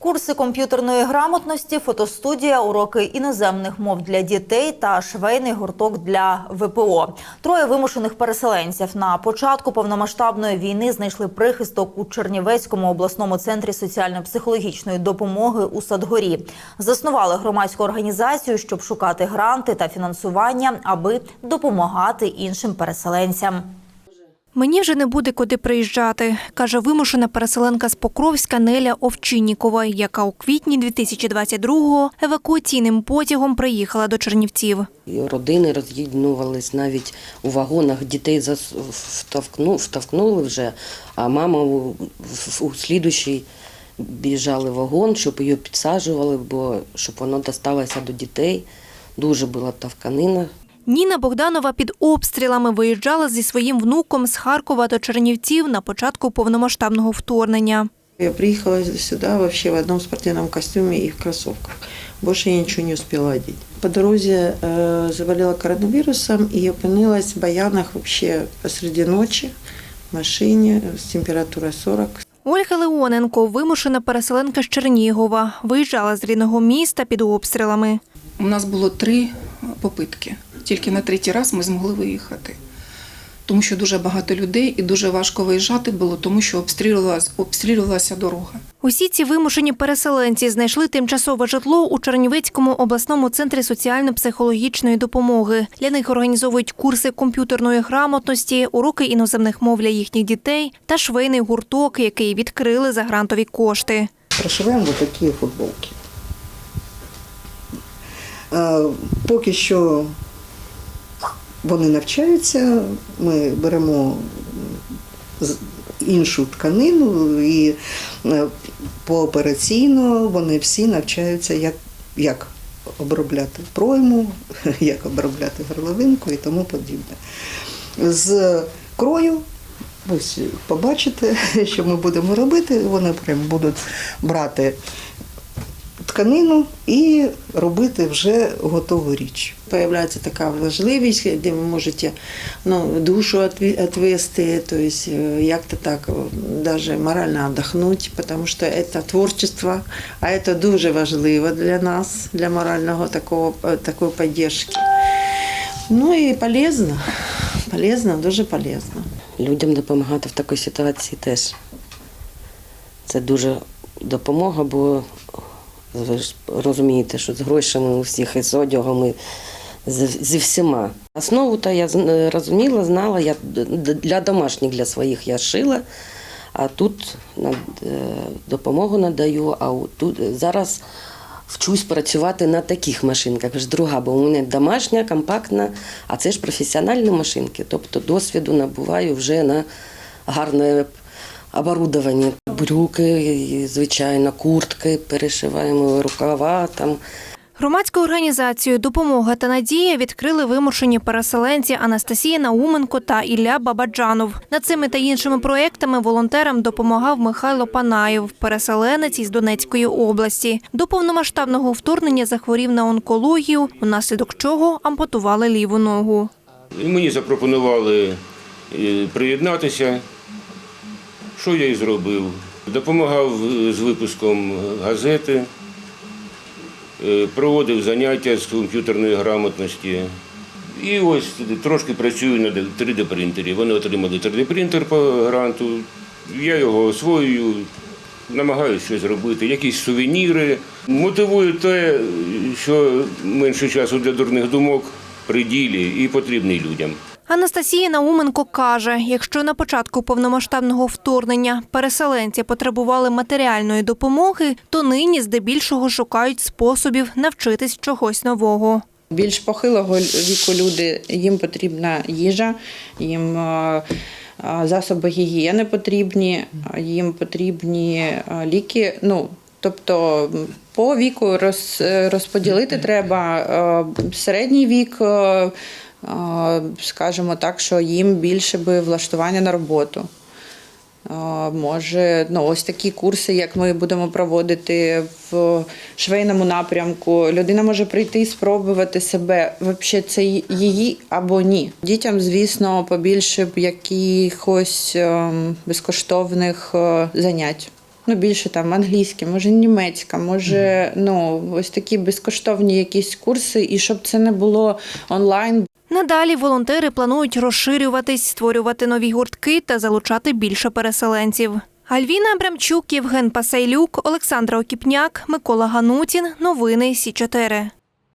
Курси комп'ютерної грамотності, фотостудія, уроки іноземних мов для дітей та швейний гурток для ВПО. Троє вимушених переселенців на початку повномасштабної війни знайшли прихисток у Чернівецькому обласному центрі соціально-психологічної допомоги у Садгорі. Заснували громадську організацію, щоб шукати гранти та фінансування, аби допомагати іншим переселенцям. Мені вже не буде куди приїжджати, каже вимушена переселенка з Покровська Неля Овчиннікова, яка у квітні 2022-го евакуаційним потягом приїхала до Чернівців. Родини роз'єднувались навіть у вагонах дітей втовкнули вже, а мама у, у слідущий біжали вагон, щоб її підсаджували, бо щоб воно досталося до дітей. Дуже була товканина. Ніна Богданова під обстрілами виїжджала зі своїм внуком з Харкова до Чернівців на початку повномасштабного вторгнення. Я приехала сюда вообще в одном спортивном костюме и в кроссовках. Больше я ничего не успела одеть. По дороге э, заболела коронавирусом и опинилась в Баянах вообще посреди ночи в машине с температурой 40. Ольга Леоненко, вимушена переселенка з Чернігова, виїжджала з рідного міста під обстрілами. У нас було три попитки. Тільки на третій раз ми змогли виїхати. Тому що дуже багато людей і дуже важко виїжджати було, тому що обстрілювалася, обстрілювалася дорога. Усі ці вимушені переселенці знайшли тимчасове житло у Чернівецькому обласному центрі соціально-психологічної допомоги. Для них організовують курси комп'ютерної грамотності, уроки іноземних мов для їхніх дітей та швейний гурток, який відкрили за грантові кошти. Прошиваємо такі футболки. Е, Поки що вони навчаються, ми беремо іншу тканину і е, поопераційно вони всі навчаються, як, як обробляти пройму, як обробляти горловинку і тому подібне. З крою Ось побачите, що ми будемо робити. Вони прям будуть брати тканину і робити вже готову річ. Появляется така можливість, де ви можете ну, душу отве- отвести, то есть э, як-то так э, даже морально отдохнуть, потому что это творчество, а это дуже важливо для нас, для морального такого, э, такої поддержки. Ну і полезно, полезно, дуже полезно. Людям допомагати в такій ситуації теж. Це дуже допомога, бо ви ж розумієте, що з грошами у всіх і з одягом, і з- зі всіма. Основу то я розуміла, знала, я для домашніх, для своїх я шила, а тут над- е, допомогу надаю, а тут зараз вчусь працювати на таких машинках. Ж друга, бо у мене домашня, компактна, а це ж професіональні машинки. Тобто досвіду набуваю вже на гарне оборудовані. Брюки, звичайно, куртки, перешиваємо рукава там. Громадську організацію Допомога та надія відкрили вимушені переселенці Анастасія Науменко та Ілля Бабаджанов. Над цими та іншими проектами волонтерам допомагав Михайло Панаєв, переселенець із Донецької області. До повномасштабного вторгнення захворів на онкологію, унаслідок чого ампутували ліву ногу. Мені запропонували е, приєднатися, що я і зробив. Допомагав з випуском газети, е, проводив заняття з комп'ютерної грамотності. І ось трошки працюю на 3D-принтері. Вони отримали 3D-принтер по гранту. Я його освоюю, намагаюся щось зробити, якісь сувеніри. Мотивує те, що менше часу для дурних думок при ділі і потрібний людям. Анастасія Науменко каже, якщо на початку повномасштабного вторгнення переселенці потребували матеріальної допомоги, то нині здебільшого шукають способів навчитись чогось нового. Більш похилого віку люди, їм потрібна їжа, їм е, е, засоби гігієни потрібні, їм потрібні е, ліки. Ну, тобто по віку роз, розподілити треба середній вік, скажімо так, що їм більше би влаштування на роботу. Може, ну ось такі курси, як ми будемо проводити в швейному напрямку. Людина може прийти і спробувати себе. Взагалі, це її або ні. Дітям, звісно, побільше б якихось ем, безкоштовних е, занять. ну більше там англійська, може німецька, може ну ось такі безкоштовні якісь курси, і щоб це не було онлайн, Надалі волонтери планують розширюватись, створювати нові гуртки та залучати більше переселенців. Альвіна Абрамчук, Євген Пасейлюк, Олександра Окіпняк, Микола Ганутін. Новини Сі 4